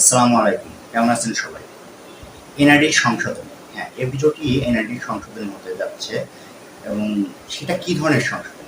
আসসালামু আলাইকুম। কেমন আছেন সবাই? এনআরডি সংশোধন। হ্যাঁ এই ভিডিওটি এনআরডি সংশোধনের মধ্যে যাচ্ছে এবং সেটা কি ধরনের সংশোধন?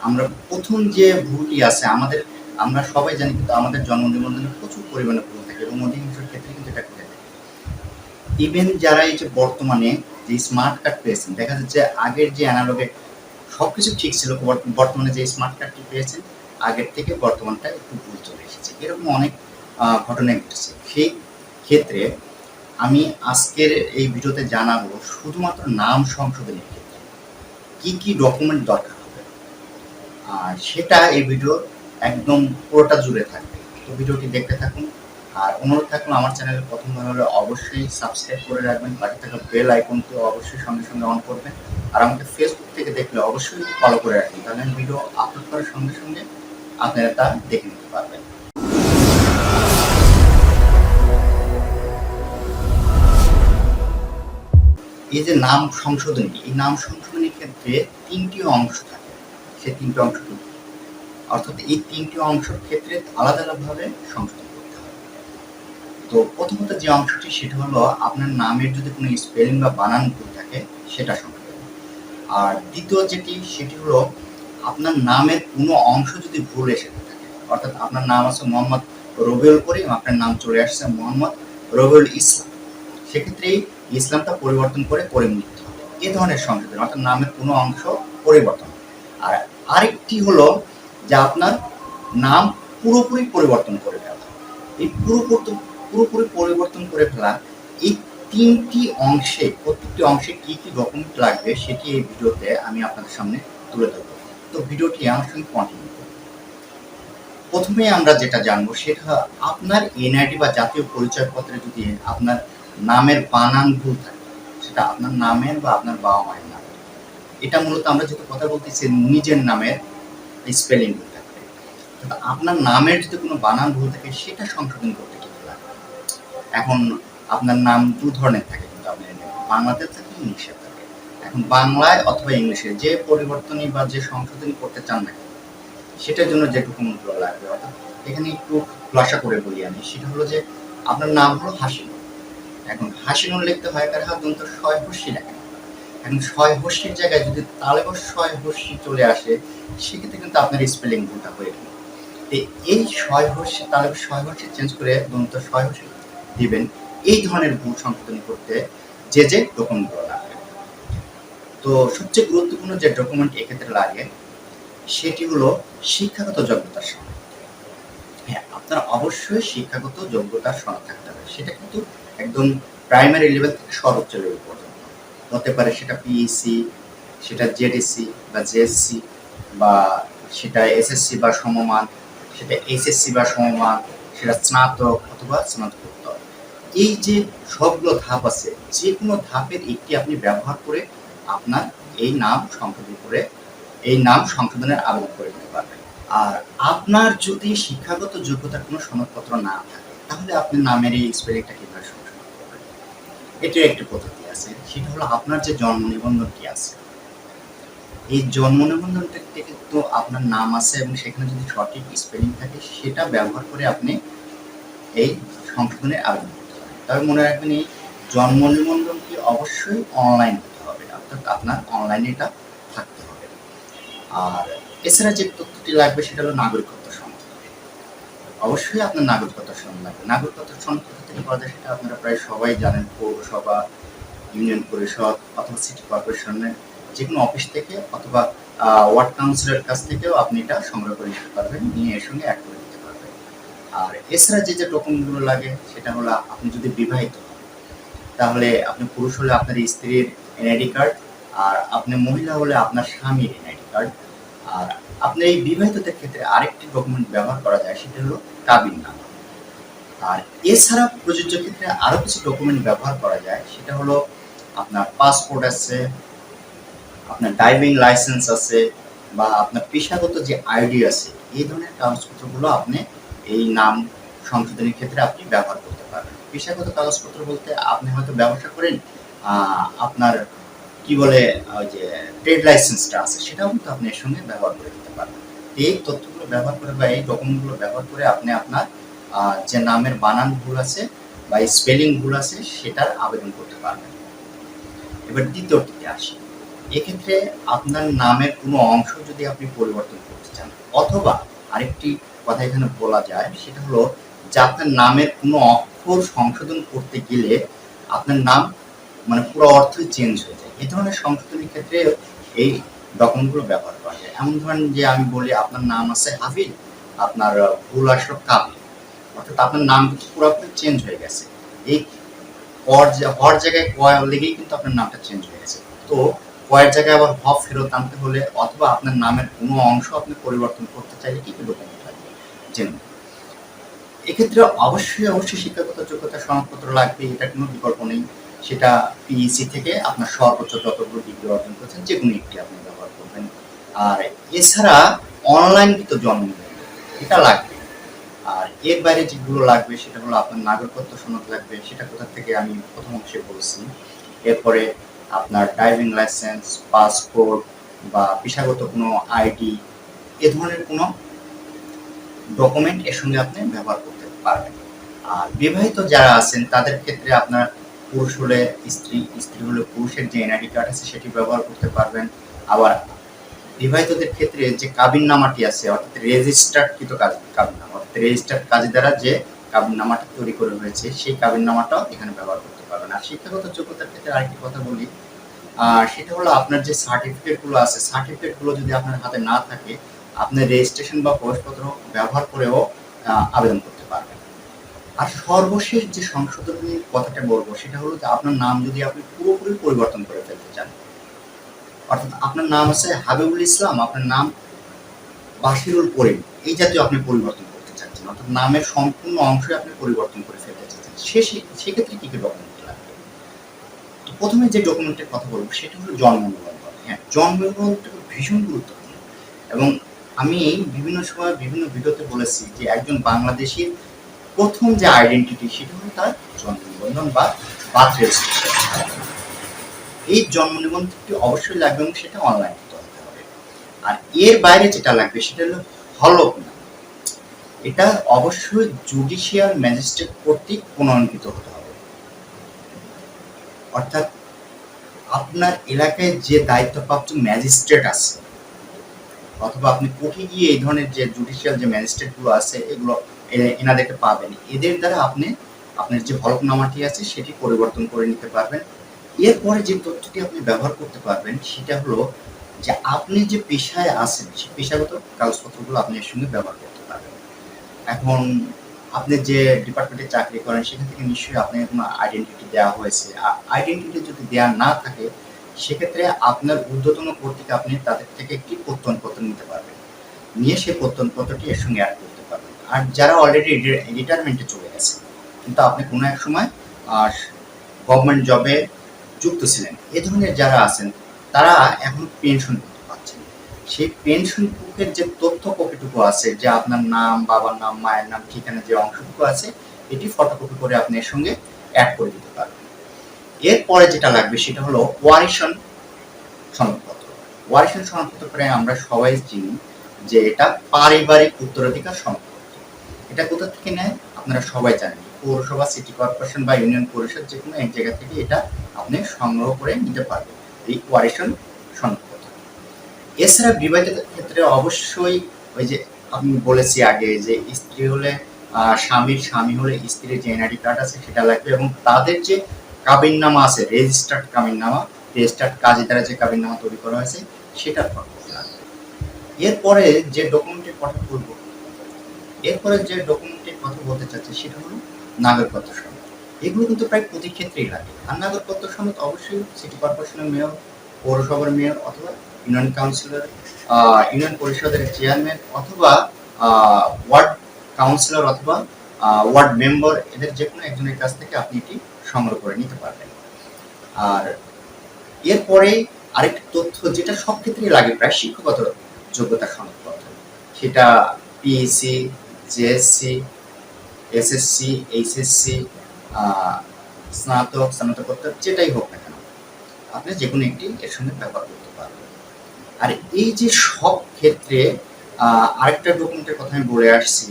আমরা প্রথম যে ভুলটি আছে, আমাদের, আমরা সবাই জানি কিন্তু আমাদের জন্ম নিবন্ধনে প্রচুর পরিমাণে ভুল থাকে এবং অধিকাংশ ক্ষেত্রে কিন্তু এটা ঘটে থাকে। ইভেন যারা এই যে বর্তমানে যে স্মার্ট কার্ড পেয়েছেন, দেখা যাচ্ছে আগের যে অ্যানালগে সব কিছু ঠিক ছিল বর্ত- বর্তমানে যে স্মার্ট কার্ডটি পেয়েছেন, আগের থেকে বর্তমানটা একটু ভুল চলে এসেছে। এরকম অনেক ঘটনা ঘটেছে। সেই ক্ষেত্রে আমি আজকের এই ভিডিওতে জানাব শুধুমাত্র নাম সংশোধনের ক্ষেত্রে কি কি ডকুমেন্ট দরকার হবে। আর সেটা এই ভিডিও একদম পুরোটা জুড়ে থাকবে। তো ভিডিওটি দেখতে থাকুন। আর অনুরোধ থাকল আমার চ্যানেলে প্রথমবার হলে অবশ্যই সাবস্ক্রাইব করে রাখবেন। পাশে থাকা বেল আইকনটি অবশ্যই সঙ্গে সঙ্গে অন করবেন। আর আমাকে ফেসবুক থেকে দেখলে অবশ্যই ফলো করে রাখবেন। তাহলে ভিডিও আপলোড করার সঙ্গে সঙ্গে আপনারা তা দেখে নিতে পারবেন। এই যে নাম সংশোধনী, এই নাম সংশোধনীর ক্ষেত্রে তিনটি অংশ থাকে। সেই তিনটি অংশ অর্থাৎ এই তিনটি অংশের ক্ষেত্রে আলাদা আলাদাভাবে সংশোধন করতে হবে। তো প্রথমত যে অংশটি, সেটা হলো আপনার নামের যদি কোনো স্পেলিং বা বানান ভুল থাকে, সেটা সংশোধন। আর দ্বিতীয় যেটি, সেটি হলো আপনার নামের কোনো অংশ যদি ভুল এসে থাকে, অর্থাৎ আপনার নাম আছে মোহাম্মদ রবিউল করিম, আপনার নাম চলে আসছে মোহাম্মদ রবিউল ইসলাম। সেক্ষেত্রে এই ইসলামটা পরিবর্তন করে করিম লিখতে এ ধরনের সংশোধন অর্থাৎ নামের কোনো অংশ পরিবর্তন আর আরেকটি হলো যে আপনার নাম পুরোপুরি পরিবর্তন করে ফেলা। এই পুরোপুরি পুরোপুরি পরিবর্তন করে ফেলা এই তিনটি অংশে, প্রত্যেকটি অংশে কি কি ডকুমেন্ট লাগবে সেটি এই ভিডিওতে আমি আপনাদের সামনে তুলে ধরবো। তো ভিডিওটি আমার সঙ্গে কন্টিনিউ করুন প্রথমে আমরা যেটা জানব সেটা আপনার এনআইডি বা জাতীয় পরিচয়পত্রে যদি আপনার নামের বানান ভুল থাকে। সেটা আপনার নামের বা আপনার বাবা মায়ের নাম। এটা মূলত আমরা যেটা কথা বলতেছি, নিজের নামের স্পেলিং ভুল থাকবে আপনার নামের যদি কোনো বানান ভুল থাকে, সেটা সংশোধন করতে কি লাগবে এখন আপনার নাম দু ধরনের থাকে কিন্তু আপনি বাংলাতে থাকে ইংলিশে থাকে। এখন বাংলায় অথবা ইংলিশে যে পরিবর্তনই বা যে সংশোধন করতে চান না সেটার জন্য যেটুকু মূল্য লাগবে। অর্থাৎ এখানে একটু খোলাসা করে বলি আমি। সেটা হলো যে আপনার নাম হলো হাসিনুর এখন হয় কার হাত দন্ত ছয় হর্ষি লেখা। এখন ছয় হর্ষির জায়গায় যদি তালেবর ছয় হর্ষি চলে আসে, সেক্ষেত্রে কিন্তু আপনার স্পেলিং ভুলটা হয়ে গেল। এই ছয় হর্ষি তালেবর ছয় হর্ষি চেঞ্জ করে দন্ত ছয় হর্ষি দিবেন, এই ধরনের ভুল সংশোধন করতে যে যে ডকুমেন্টগুলো লাগবে তো সবচেয়ে গুরুত্বপূর্ণ যে ডকুমেন্ট এক্ষেত্রে লাগে, সেটি হলো শিক্ষাগত যোগ্যতার সনদ। হ্যাঁ আপনার অবশ্যই শিক্ষাগত যোগ্যতার সনদ থাকতে হবে। সেটা কিন্তু একদম প্রাইমারি লেভেল থেকে সর্বোচ্চ লেভেল পর্যন্ত। হতে পারে সেটা পিএসসি সেটা জেডিসি বা জেএসসি বা সেটা এসএসসি বা সমমান, সেটা এসএসসি বা সমমান, সেটা স্নাতক অথবা স্নাতকোত্তর। এই যে সবগুলো ধাপ আছে যে কোনো ধাপের একটি আপনি ব্যবহার করে আপনার এই নাম সংশোধন করে, এই নাম সংশোধনের আবেদন করে দিতে পারবেন। আর আপনার যদি শিক্ষাগত যোগ্যতার কোনো সনদপত্র না থাকে, তাহলে আপনি নামের এই স্পেলিংটা কীভাবে এটির একটি পদ্ধতি আছে। সেটা হলো আপনার যে জন্ম নিবন্ধনটি আছে। এই জন্ম নিবন্ধনটা থেকে তো আপনার নাম আছে এবং সেখানে যদি সঠিক স্পেলিং থাকে, সেটা ব্যবহার করে আপনি এই সংশোধনের আবেদন করতে পারেন। তবে মনে রাখবেন, এই জন্ম নিবন্ধনটি অবশ্যই অনলাইন হতে হবে। অর্থাৎ আপনার অনলাইনে এটা থাকতে হবে। আর এছাড়া যে তথ্যটি লাগবে, সেটা হলো নাগরিকত্ব। অবশ্যই আপনার নাগরিকত্ব সনদ লাগবে। নাগরিকত্ব সনদ কোথা থেকে পাওয়া যায় সেটা আপনারা প্রায় সবাই জানেন, পৌরসভা, ইউনিয়ন পরিষদ অথবা সিটি কর্পোরেশনের যে কোনো অফিস থেকে অথবা ওয়ার্ড কাউন্সিলের কাছ থেকেও আপনি এটা সংগ্রহ করে নিতে পারবেন, নিয়ে এর সঙ্গে অ্যাড করে দিতে পারবেন। আর এছাড়া যে যে ডকুমেন্টগুলো লাগে সেটা হলো আপনি যদি বিবাহিত হন, তাহলে আপনি পুরুষ হলে আপনার স্ত্রীর এনআইডি কার্ড আর আপনি মহিলা হলে আপনার স্বামীর এনআইডি কার্ড আর আপনি এই বিবাহিতদের ক্ষেত্রে আরেকটি ডকুমেন্ট ব্যবহার করা যায়, সেটা হলো কাবিন নামা। আর এছাড়া প্রযোজ্য ক্ষেত্রে আরও কিছু ডকুমেন্ট ব্যবহার করা যায়, সেটা হলো আপনার পাসপোর্ট আছে, আপনার ড্রাইভিং লাইসেন্স আছে, বা আপনার পেশাগত যে আইডি আছে, এই ধরনের কাগজপত্রগুলো আপনি এই নাম সংশোধনের ক্ষেত্রে আপনি ব্যবহার করতে পারবেন। পেশাগত কাগজপত্র বলতে আপনি হয়তো ব্যবসা করেন আপনার কি বলে, ওই যে ট্রেড লাইসেন্সটা আছে, সেটাও কিন্তু আপনি এর সঙ্গে ব্যবহার করে দিতে পারবেন। এই তথ্যগুলো ব্যবহার করে বা এই ডকুমেন্টগুলো ব্যবহার করে আপনি আপনার যে নামের বানান ভুল আছে বা স্পেলিং ভুল আছে, সেটার আবেদন করতে পারবেন। এবার দ্বিতীয়টিতে আসি। এক্ষেত্রে আপনার নামের কোনো অংশ যদি আপনি পরিবর্তন করতে চান, অথবা আরেকটি কথা এখানে বলা যায়, সেটা হলো যে আপনার নামের কোনো অক্ষর সংশোধন করতে গেলে আপনার নাম মানে পুরো অর্থই চেঞ্জ হয়ে যায়। এই ধরনের সংশোধনের ক্ষেত্রে এই ডকুমেন্টগুলো ব্যবহার করা যায়। এমন ধরেন যে আমি বলি আপনার নাম আছে হাফিজ, আপনার ভুল আসলো কাবিল, অর্থাৎ আপনার নাম কিন্তু পুরোপুরি চেঞ্জ হয়ে গেছে। এই হর হর জায়গায় কয় লেগেই কিন্তু আপনার নামটা চেঞ্জ হয়ে গেছে। তো কয়ের জায়গায় আবার হ ফেরত আনতে হলে অথবা আপনার নামের কোনো অংশ আপনি পরিবর্তন করতে চাইলে কি কি ডকুমেন্ট লাগবে। জেনে এক্ষেত্রে অবশ্যই অবশ্যই শিক্ষাগত যোগ্যতা সনদপত্র লাগবে, এটা কোনো বিকল্প নেই। সেটা পিইসি থেকে আপনার সর্বোচ্চ যতগুলো ডিগ্রি অর্জন করেছেন যে কোনো একটি আপনি ব্যবহার করবেন। আর এছাড়া অনলাইন কিন্তু জন্ম এটা লাগবে। আর এর বাইরে যেগুলো লাগবে, সেটা হলো আপনার নাগরিকত্ব সনদ লাগবে, সেটা কোথা থেকে আমি প্রথম অংশে বলছি। এরপরে আপনার ড্রাইভিং লাইসেন্স পাসপোর্ট বা পেশাগত কোনো আইডি এ ধরনের কোনো ডকুমেন্ট এর সঙ্গে আপনি ব্যবহার করতে পারবেন। আর বিবাহিত যারা আছেন, তাদের ক্ষেত্রে আপনার পুরুষ হলে স্ত্রী স্ত্রী হলে পুরুষের যে এনআইডি কার্ড আছে সেটি ব্যবহার করতে পারবেন আবার বিবাহিতদের ক্ষেত্রে যে কাবিন নামাটি আছে, অর্থাৎ রেজিস্টার্ড কৃত কাবিন নামা অর্থাৎ রেজিস্টার্ড কাজী দ্বারা যে কাবিন নামাটা তৈরি করে হয়েছে, সেই কাবিন নামাটাও এখানে ব্যবহার করতে পারবেন। আর শিক্ষাগত যোগ্যতার ক্ষেত্রে আরেকটি কথা বলি সেটা হলো আপনার যে সার্টিফিকেটগুলো আছে সার্টিফিকেটগুলো যদি আপনার হাতে না থাকে আপনি রেজিস্ট্রেশন বা প্রবেশপত্র ব্যবহার করেও আবেদন করতে আর সর্বশেষ যে সংশোধনীর কথাটা বলব, সেটা হলো যে আপনার নাম যদি আপনি পুরোপুরি পরিবর্তন করে ফেলতে চান, অর্থাৎ আপনার নাম আছে হাবিবুল ইসলাম, আপনার নাম বাসিরুল করিম, এই জাতীয় আপনি পরিবর্তন করতে চাচ্ছেন, অর্থাৎ নামের সম্পূর্ণ অংশই আপনি পরিবর্তন করে ফেলতে চাচ্ছেন, সে সেক্ষেত্রে কি কি ডকুমেন্ট লাগবে? তো প্রথমে যে ডকুমেন্টের কথা বলব, সেটা হলো জন্ম নিবন্ধন। হ্যাঁ জন্ম নিবন্ধনটা ভীষণ গুরুত্বপূর্ণ। এবং আমি বিভিন্ন সময় বিভিন্ন ভিডিওতে বলেছি যে একজন বাংলাদেশির প্রথম যে আইডেন্টিটি সেটা হলো তার জন্ম নিবন্ধন বা বার্থ রেজিস্ট্রেশন এই জন্ম নিবন্ধনটি অবশ্যই লাগবে এবং সেটা অনলাইন করতে হবে। আর এর বাইরে যেটা লাগবে সেটা হলো হলক এটা অবশ্যই জুডিশিয়াল ম্যাজিস্ট্রেট কর্তৃক প্রণয়নকৃত হতে হবে। অর্থাৎ আপনার এলাকায় যে দায়িত্বপ্রাপ্ত ম্যাজিস্ট্রেট আছে, অথবা আপনি কোর্টে গিয়ে এই ধরনের যে জুডিশিয়াল যে ম্যাজিস্ট্রেটগুলো আছে, এগুলো এনাদেরকে পাবেন। এদের দ্বারা আপনি, আপনার যে হলফনামাটি আছে, সেটি পরিবর্তন করে নিতে পারবেন। এরপরে যে তথ্যটি আপনি ব্যবহার করতে পারবেন, সেটা হলো যে আপনি যে পেশায় আছেন সেই পেশাগত কাগজপত্রগুলো আপনি এর সঙ্গে ব্যবহার করতে পারবেন। এখন আপনি যে ডিপার্টমেন্টে চাকরি করেন, সেখান থেকে নিশ্চয়ই আপনার কোনো আইডেন্টিটি দেওয়া হয়েছে। আইডেন্টিটি যদি দেওয়া না থাকে, সেক্ষেত্রে আপনার ঊর্ধ্বতন কর্তৃক আপনি তাদের থেকে একটি প্রত্যয়নপত্র নিতে পারবেন। নিয়ে সেই প্রত্যয়নপত্রটি এর সঙ্গে অ্যাড করতে পারবেন আর যারা অলরেডি রিটায়ারমেন্টে চলে গেছে, কিন্তু আপনি কোনো এক সময়, আর গভর্নমেন্ট জবে যুক্ত ছিলেন, এ ধরনের যারা আছেন, তারা এখন পেনশন করতে পারছেন। সেই পেনশন বুকের যে তথ্য কপিটুকু আছে, যে আপনার নাম, বাবার নাম, মায়ের নাম, ঠিকানা যে অংশটুকু আছে, এটি ফটোকপি করে আপনি এর সঙ্গে অ্যাড করে দিতে পারবেন। এরপরে যেটা লাগবে, সেটা হলো ওয়ারিশন সনদপত্র। ওয়ারিশন সনদপত্র করে আমরা সবাই চিনি, যে এটা পারিবারিক উত্তরাধিকার সনদপত্র এটা কোথা থেকে নেয়? আপনারা সবাই জানেন। পৌরসভা সিটি কর্পোরেশন বা ইউনিয়ন পরিষদ যে কোনো এক জায়গা থেকে এটা আপনি সংগ্রহ করে নিতে পারবেন। এই ওয়ারিশন সনদপত্র এছাড়া বিবাহিত ক্ষেত্রে অবশ্যই ওই যে আমি বলেছি আগে যে স্ত্রী হলে স্বামীর স্বামী হলে স্ত্রীর যে এনআইডি কার্ড আছে সেটা লাগবে এবং তাদের যে কাবিননামা আছে রেজিস্টার্ড কাবিননামা রেজিস্টার্ড কাজে দ্বারা যে কাবিননামা তৈরি করা হয়েছে, সেটার ফটো এরপরে যে ডকুমেন্টের কথা বলব এরপরে যে ডকুমেন্টের কথা বলতে চাচ্ছি সেটা হলো নাগরিকত্ব সনদ এগুলো কিন্তু প্রায় প্রতি ক্ষেত্রেই লাগে। আর নাগরিকত্ব সনদ অবশ্যই সিটি কর্পোরেশনের মেয়র পৌরসভার মেয়র অথবা ইউনিয়ন কাউন্সিলর ইউনিয়ন পরিষদের চেয়ারম্যান অথবা ওয়ার্ড কাউন্সিলর অথবা ওয়ার্ড মেম্বার এদের যে কোনো একজনের কাছ থেকে আপনি এটি সংগ্রহ করে নিতে পারবেন। আর এরপরে আরেকটি তথ্য যেটা সব ক্ষেত্রেই লাগে প্রায় শিক্ষাগত যোগ্যতা সনদপত্র সেটা পিএসসি জেএসসি এসএসসি এইচএসসি স্নাতক, স্নাতকোত্তর, যেটাই হোক না কেন, আপনি যে কোনো একটি এর সঙ্গে ব্যবহার করতে পারবেন। আর এই যে সব ক্ষেত্রে আরেকটা ডকুমেন্টের কথা আমি বলে আসছি,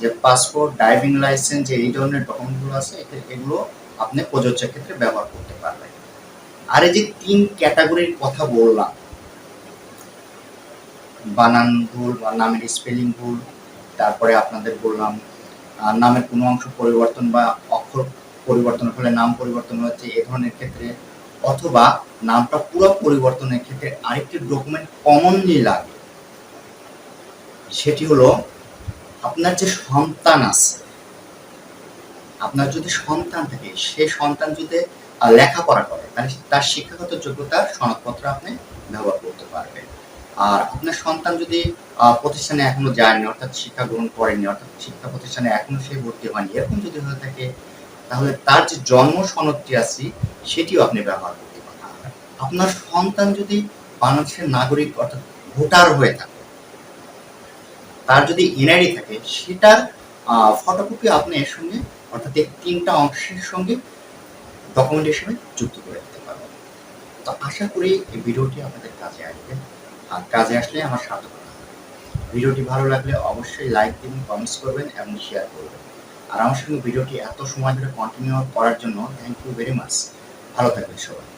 যে পাসপোর্ট ড্রাইভিং লাইসেন্স যে এই ধরনের ডকুমেন্টগুলো আছে এগুলো আপনি প্রযোজ্যের ক্ষেত্রে ব্যবহার করতে পারবেন। আর এই যে তিন ক্যাটাগরির কথা বললাম, বানান ভুল বা নামের স্পেলিং ভুল তারপরে আপনাদের বললাম নামের কোনো অংশ পরিবর্তন বা অক্ষর পরিবর্তন হলে নাম পরিবর্তন হচ্ছে এ ধরনের ক্ষেত্রে, অথবা নামটা পুরো পরিবর্তনের ক্ষেত্রে আরেকটি ডকুমেন্ট কমনলি লাগে। সেটি হলো আপনার যে সন্তান আছে, আপনার যদি সন্তান থাকে, সে সন্তান যদি লেখাপড়া করে, তাহলে তার শিক্ষাগত যোগ্যতার সনদপত্র আপনি ব্যবহার করতে পারবেন। আর আপনার সন্তান যদি প্রতিষ্ঠানে এখনও যায়নি, অর্থাৎ শিক্ষা গ্রহণ করেনি, অর্থাৎ শিক্ষা প্রতিষ্ঠানে এখনও সে ভর্তি হয়নি, এরকম যদি হয়ে থাকে, তাহলে তার যে জন্ম সনদটি আছে, সেটিও আপনি ব্যবহার করতে পারেন। আপনার সন্তান যদি বাংলাদেশের নাগরিক, অর্থাৎ ভোটার হয়ে থাকে, তার যদি এনআইডি থাকে, সেটার ফটোকপি আপনি এর সঙ্গে, অর্থাৎ এই তিনটা অংশের সঙ্গে ডকুমেন্ট হিসেবে যুক্ত করে দিতে পারবেন। তো আশা করি এই ভিডিওটি আপনাদের কাজে আসবে। আর কাজে আসলে আমার সাথে ভিডিওটি ভালো লাগলে অবশ্যই লাইক দিবেন কমেন্টস করবেন এবং শেয়ার করবেন। আর আমার সঙ্গে ভিডিওটি এত সময় ধরে কন্টিনিউ করার জন্য থ্যাংক ইউ ভেরি মাচ ভালো থাকবেন সবাই।